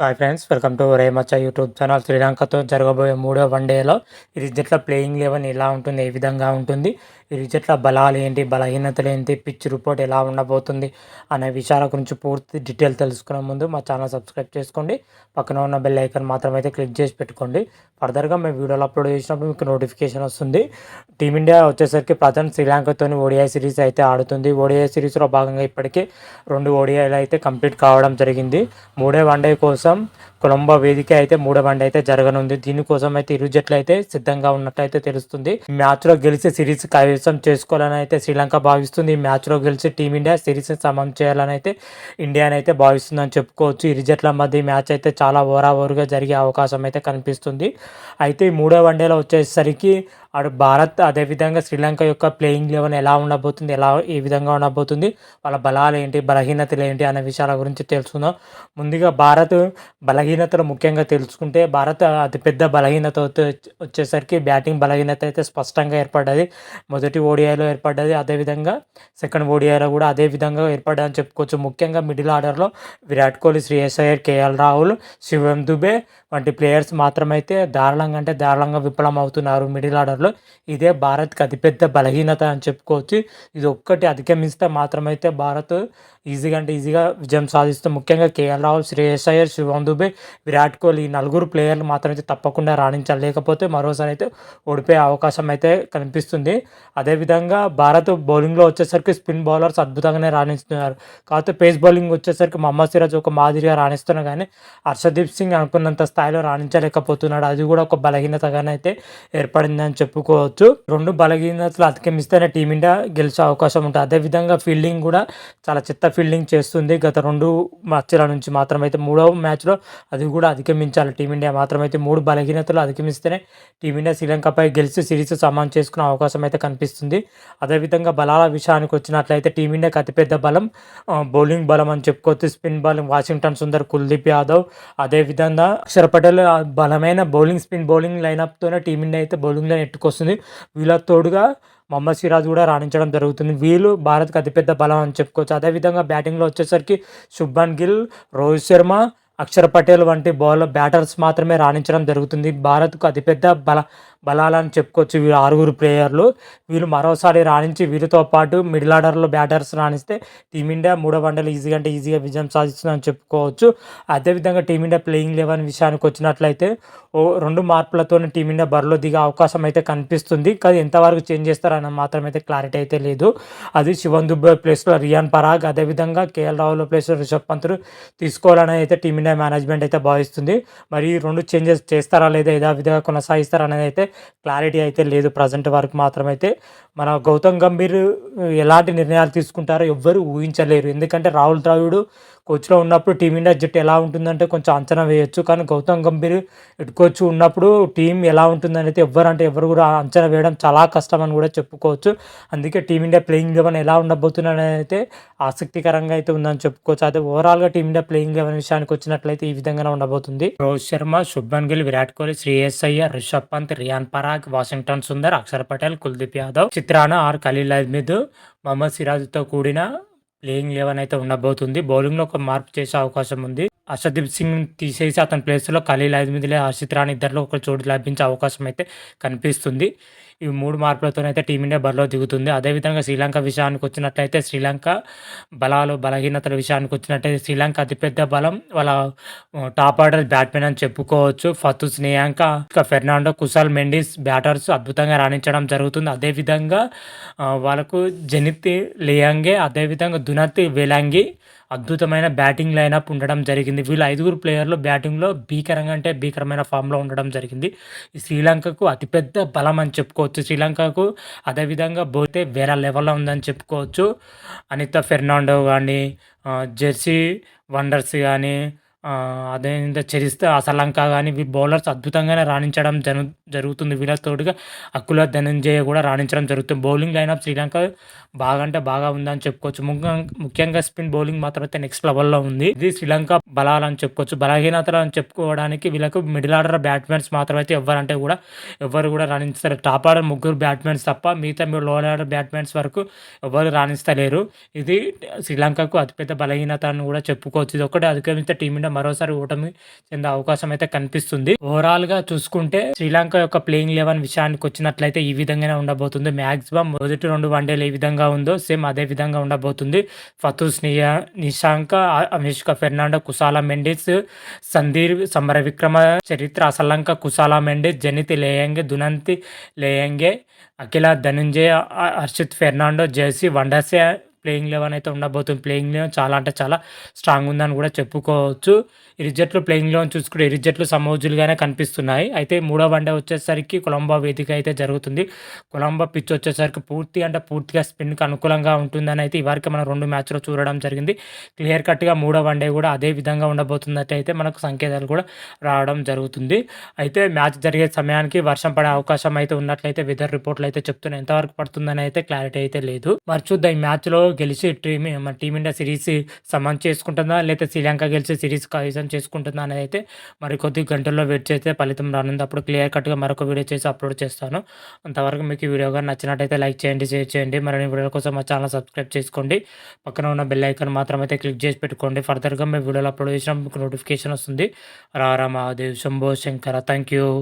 Hi friends welcome to రేమచ్చ YouTube channel శ్రీలంకతో జరగబోయే మూడో వన్డేలో ఇది జట్ల ప్లేయింగ్ లెవెన్ ఎలా ఉంటుంది ఏ విధంగా ఉంటుంది. ఇరు జట్ల బలాలు ఏంటి బలహీనతలు ఏంటి పిచ్ రిపోర్ట్ ఎలా ఉండబోతుంది అనే విషయాల గురించి పూర్తి డీటెయిల్ తెలుసుకునే ముందు మా ఛానల్ సబ్స్క్రైబ్ చేసుకోండి. పక్కన ఉన్న బెల్ ఐకన్ మాత్రమైతే క్లిక్ చేసి పెట్టుకోండి. ఫర్దర్గా మేము వీడియోలు అప్లోడ్ చేసినప్పుడు మీకు నోటిఫికేషన్ వస్తుంది. టీమిండియా వచ్చేసరికి ప్రజెంట్ శ్రీలంకతో ఓడిఐ సిరీస్ అయితే ఆడుతుంది. ఓడిఐ సిరీస్లో భాగంగా ఇప్పటికే రెండు ఓడిఐలు అయితే కంప్లీట్ కావడం జరిగింది. మూడే వన్డే కోసం కొలంబో వేదిక అయితే మూడో వన్డే అయితే జరగనుంది. దీనికోసం అయితే ఇరు జట్లు అయితే సిద్ధంగా ఉన్నట్లయితే తెలుస్తుంది. మ్యాచ్లో గెలిచి సిరీస్ కైవసం చేసుకోవాలని అయితే శ్రీలంక భావిస్తుంది. ఈ మ్యాచ్లో గెలిచి టీమిండియా సిరీస్ని సమం చేయాలని అయితే ఇండియాని అయితే భావిస్తుందని చెప్పుకోవచ్చు. ఇరు జట్ల మధ్య ఈ మ్యాచ్ అయితే చాలా ఓరాఓరుగా జరిగే అవకాశం అయితే కనిపిస్తుంది. అయితే ఈ మూడో వన్డేలో వచ్చేసరికి అటు భారత్ అదేవిధంగా శ్రీలంక యొక్క ప్లేయింగ్ లెవెన్ ఎలా ఉండబోతుంది ఎలా ఏ విధంగా ఉండబోతుంది వాళ్ళ బలాలు ఏంటి బలహీనతలు ఏంటి అనే విషయాల గురించి తెలుసుకుందాం. ముందుగా భారత్ బలహీనతలు ముఖ్యంగా తెలుసుకుంటే భారత్ అతిపెద్ద బలహీనత వచ్చేసరికి బ్యాటింగ్ బలహీనత అయితే స్పష్టంగా ఏర్పడ్డది. మొదటి ఓడిఐలో ఏర్పడ్డది అదేవిధంగా సెకండ్ ఓడిఐలో కూడా అదే విధంగా ఏర్పడ్డదని చెప్పుకోవచ్చు. ముఖ్యంగా మిడిల్ ఆర్డర్లో విరాట్ కోహ్లీ శ్రేయస్ అయ్యర్ కేఎల్ రాహుల్ శివం దుబే వంటి ప్లేయర్స్ మాత్రమైతే దారుణంగా అంటే దారుణంగా విఫలం అవుతున్నారు మిడిల్ ఆర్డర్లో ఇదే భారత్కి అతిపెద్ద బలహీనత అని చెప్పుకోవచ్చు. ఇది ఒక్కటి అధిగమిస్తే మాత్రమైతే భారత్ ఈజీగా అంటే ఈజీగా విజయం సాధిస్తూ ముఖ్యంగా కేఎల్ రాహుల్ శ్రేయస్ అయ్యర్ శివం దుబే విరాట్ కోహ్లీ ఈ నలుగురు ప్లేయర్లు మాత్రం అయితే తప్పకుండా రాణించాలి లేకపోతే మరోసారి అయితే ఓడిపోయే అవకాశం అయితే కనిపిస్తుంది. అదేవిధంగా భారత్ బౌలింగ్లో వచ్చేసరికి స్పిన్ బౌలర్స్ అద్భుతంగానే రాణిస్తున్నారు. కాకపోతే పేస్ బౌలింగ్ వచ్చేసరికి మహమ్మద్ సిరాజ్ ఒక మాదిరిగా రాణిస్తున్నా కానీ హర్షదీప్ సింగ్ అనుకున్నంత స్థాయిలో రాణించలేకపోతున్నాడు. అది కూడా ఒక బలహీనతగానే అయితే ఏర్పడిందని చెప్పుకోవచ్చు. రెండు బలహీనతలు అధిగమిస్తేనే టీమిండియా గెలిచే అవకాశం ఉంటుంది. అదేవిధంగా ఫీల్డింగ్ కూడా చాలా చిత్త ఫీల్డింగ్ చేస్తుంది. గత రెండు మ్యాచ్ల నుంచి మాత్రమైతే మూడవ మ్యాచ్లో అది కూడా అధిగమించాలి. టీమిండియా మాత్రమైతే మూడు బలహీనతలు అధిగమిస్తేనే టీమిండియా శ్రీలంకపై గెలిచి సిరీస్ సమాన్ చేసుకునే అవకాశం అయితే కనిపిస్తుంది. అదేవిధంగా బలాల విషయానికి వచ్చినట్లయితే టీమిండియాకి అతిపెద్ద బలం బౌలింగ్ బలం అని చెప్పుకోవచ్చు. Spin bowling Washington Sundar Kuldeep Yadav. అదేవిధంగా అక్షర్ పటేల్ బలమైన బౌలింగ్ స్పిన్ బౌలింగ్ లైనప్తోనే టీమిండియా అయితే బౌలింగ్లో నెట్టుకొస్తుంది వీళ్ళ తోడుగా మొహమ్మద్ సిరాజ్ కూడా రాణించడం జరుగుతుంది. వీళ్ళు భారత్కి అతిపెద్ద బలం అని చెప్పుకోవచ్చు. అదేవిధంగా బ్యాటింగ్లో వచ్చేసరికి శుభ్మన్ గిల్ రోహిత్ శర్మ అక్షర్ పటేల్ వంటి బౌలర్ బ్యాటర్స్ మాత్రమే రాణించడం జరుగుతుంది. భారత్కు అతిపెద్ద బల బలాలని చెప్పుకోవచ్చు వీరు ఆరుగురు ప్లేయర్లు. వీళ్ళు మరోసారి రాణించి వీరితో పాటు మిడిల్ ఆర్డర్లో బ్యాటర్స్ రాణిస్తే టీమిండియా మూడో వన్డేలు ఈజీగా అంటే ఈజీగా విజయం సాధిస్తుందని చెప్పుకోవచ్చు. అదేవిధంగా టీమిండియా ప్లేయింగ్ లెవెన్ విషయానికి వచ్చినట్లయితే ఓ రెండు మార్పులతో టీమిండియా బరిలో దిగే అవకాశం అయితే కనిపిస్తుంది. కానీ ఎంతవరకు చేంజ్ చేస్తారన్న మాత్రం అయితే క్లారిటీ అయితే లేదు. అది శివన్ దుబ్బే ప్లేస్లో రియాన్ పరాగ్ అదేవిధంగా కేఎల్ రాహుల్ ప్లేస్లో రిషబ్ పంతులు తీసుకోవాలని అయితే టీమిండియా మేనేజ్మెంట్ అయితే భావిస్తుంది. మరి రెండు చేంజెస్ చేస్తారా లేదా యథావిధిగా కొనసాగిస్తారా అనేది అయితే క్లారిటీ అయితే లేదు ప్రజెంట్ వరకు మాత్రమైతే. మన గౌతమ్ గంభీర్ ఎలాంటి నిర్ణయాలు తీసుకుంటారో ఎవ్వరూ ఊహించలేరు. ఎందుకంటే రాహుల్ ద్రావిడు కోచ్లో ఉన్నప్పుడు టీమిండియా జట్టు ఎలా ఉంటుందంటే కొంచెం అంచనా వేయొచ్చు. కానీ గౌతమ్ గంభీర్ హెడ్ కోచ్ ఉన్నప్పుడు టీం ఎలా ఉంటుందని అయితే ఎవ్వరు అంటే ఎవరు కూడా అంచనా వేయడం చాలా కష్టం అని కూడా చెప్పుకోవచ్చు. అందుకే టీమిండియా ప్లేయింగ్ లెవెన్ ఎలా ఉండబోతుందని అయితే ఆసక్తికరంగా అయితే ఉందని చెప్పుకోవచ్చు. అదే ఓవరాల్గా టీమిండియా ప్లేయింగ్ లెవెన్ విషయానికి వచ్చినట్లయితే ఈ విధంగానే ఉండబోతుంది. రోహిత్ శర్మ శుభ్మన్ గిల్ విరాట్ కోహ్లీ శ్రేయస్ అయ్యర్ రిషబ్ పంత్ రియాన్ పరాగ్ వాషింగ్టన్ సుందర్ అక్షర్ పటేల్ కుల్దీప్ యాదవ్ చిత్రాన ఆర్ ఖలీల్ అహ్మద్ మహమ్మద్ సిరాజ్తో కూడిన ప్లేయింగ్ లెవెన్ అయితే ఉండబోతుంది. బౌలింగ్లో ఒక మార్పు చేసే అవకాశం ఉంది. అర్షదీప్ సింగ్ తీసేసి అతని ప్లేస్లో ఖలీల్ అహ్మద్లే హర్షిత్ రాణి ఇద్దరిలో ఒక చోటు లభించే అవకాశం అయితే కనిపిస్తుంది. ఈ మూడు మార్పులతోనైతే టీమిండియా బరిలో దిగుతుంది. అదేవిధంగా శ్రీలంక విషయానికి వచ్చినట్లయితే శ్రీలంక బలాలు బలహీనతల విషయానికి వచ్చినట్లయితే శ్రీలంక అతిపెద్ద బలం వాళ్ళ టాప్ ఆర్డర్ బ్యాట్మెన్ అని చెప్పుకోవచ్చు. ఫతు స్నేయాంక ఫెర్నాండో కుశాల్ మెండిస్ బ్యాటర్స్ అద్భుతంగా రాణించడం జరుగుతుంది. అదేవిధంగా వాళ్ళకు జనిత్ లియాంగే అదేవిధంగా దునతి వేలాంగి అద్భుతమైన బ్యాటింగ్ లైనప్ ఉండడం జరిగింది. వీళ్ళు ఐదుగురు ప్లేయర్లు బ్యాటింగ్లో భీకరంగా అంటే భీకరమైన ఫామ్లో ఉండడం జరిగింది. ఈ శ్రీలంకకు అతిపెద్ద బలం అని చెప్పుకోవచ్చు. శ్రీలంకకు అదేవిధంగా పోతే వేరే లెవెల్లో ఉందని చెప్పుకోవచ్చు. అనిత ఫెర్నాండో కానీ జెర్సీ వండర్స్ కానీ అదే చరిస్తే అసలంక కానీ వీ బౌలర్స్ అద్భుతంగానే రాణించడం జరు జరుగుతుంది. వీళ్ళతోడుగా అక్కుల ధనంజయ కూడా రాణించడం జరుగుతుంది. బౌలింగ్ లైనప్ శ్రీలంక బాగా అంటే బాగా ఉందని చెప్పుకోవచ్చు. ముఖ్యంగా స్పిన్ బౌలింగ్ మాత్రం అయితే నెక్స్ట్ లెవెల్లో ఉంది. ఇది శ్రీలంక బలాలని చెప్పుకోవచ్చు. బలహీనతలు అని చెప్పుకోవడానికి వీళ్ళకు మిడిల్ ఆర్డర్ బ్యాట్స్మెన్స్ మాత్రం అయితే ఎవరంటే కూడా ఎవరు కూడా రాణిస్తారు టాప్ ఆర్డర్ ముగ్గురు బ్యాట్స్మెన్స్ తప్ప మిగతా మీరు లోయర్ ఆర్డర్ బ్యాట్స్మెన్స్ వరకు ఎవరు రాణిస్తలేరు ఇది శ్రీలంకకు అతిపెద్ద బలహీనత అని కూడా చెప్పుకోవచ్చు. ఇది ఒకటి అధిగమిస్తే టీమిండియా మరోసారి ఓటమి చెందే అవకాశం అయితే కనిపిస్తుంది. ఓవరాల్గా చూసుకుంటే శ్రీలంక యొక్క ప్లేయింగ్ లెవెన్ విషయానికి వచ్చినట్లయితే ఈ విధంగానే ఉండబోతుంది. మాక్సిమం మొదటి రెండు వన్డేలు ఏ విధంగా ఉందో సేమ్ అదే విధంగా ఉండబోతుంది. ఫతూస్ నియా నిశాంక అమిష్క ఫెర్నాండో కుసాలా మెండిస్ సందీర్ సమర విక్రమ చరిత్ర అసలంక కుసాలా మెండిస్ జనితి లేయంగే దునంతి లేయంగే అఖిల ధనుంజయ హర్షిత్ ఫెర్నాండో జెర్సీ వండర్సే ప్లేయింగ్ లెవెన్ అయితే ఉండబోతుంది. ప్లేయింగ్ లెవెన్ చాలా అంటే చాలా స్ట్రాంగ్ ఉందని కూడా చెప్పుకోవచ్చు. ఇరు జట్లు ప్లేయింగ్ లెవెన్ చూసుకుంటే ఇరు జట్లు సమోజులుగానే కనిపిస్తున్నాయి. అయితే మూడో వన్డే వచ్చేసరికి కొలంబో వేదిక అయితే జరుగుతుంది. కొలంబో పిచ్ వచ్చేసరికి పూర్తి అంటే పూర్తిగా స్పిన్కి అనుకూలంగా ఉంటుందని అయితే ఇవరికి మనం రెండు మ్యాచ్లో చూడడం జరిగింది. క్లియర్ కట్గా మూడో వన్డే కూడా అదే విధంగా ఉండబోతున్నట్టు అయితే మనకు సంకేతాలు కూడా రావడం జరుగుతుంది. అయితే మ్యాచ్ జరిగే సమయానికి వర్షం పడే అవకాశం అయితే ఉన్నట్లయితే వెదర్ రిపోర్ట్లు అయితే చెప్తున్నాయి. ఎంతవరకు పడుతుందని అయితే క్లారిటీ అయితే లేదు. మరి చూద్దాం ఈ మ్యాచ్లో గెలిచి టీమ్ మన టీమిండియా సిరీస్ సమన్ చేసుకుంటుందా? లేకపోతే శ్రీలంక గెలిచి సిరీస్ కైసం చేసుకుంటుందా అనేది అయితే మరి కొద్ది గంటల్లో వెయిట్ చేస్తే ఫలితం రానుంది. అప్పుడు క్లియర్ కట్గా మరొక వీడియో చేసి అప్లోడ్ చేస్తాను. అంతవరకు మీకు ఈ వీడియో కానీ నచ్చినట్టయితే లైక్ చేయండి షేర్ చేయండి. మరిన్ని వీడియోల కోసం మా ఛానల్ సబ్స్క్రైబ్ చేసుకోండి. పక్కన ఉన్న బెల్ ఐకాన్ మాత్రం అయితే క్లిక్ చేసి పెట్టుకోండి. ఫర్దర్గా మీ వీడియోలు అప్లోడ్ చేసినా మీకు నోటిఫికేషన్ వస్తుంది. రారా మహాదేవ్ శంభో శంకర. Thank you.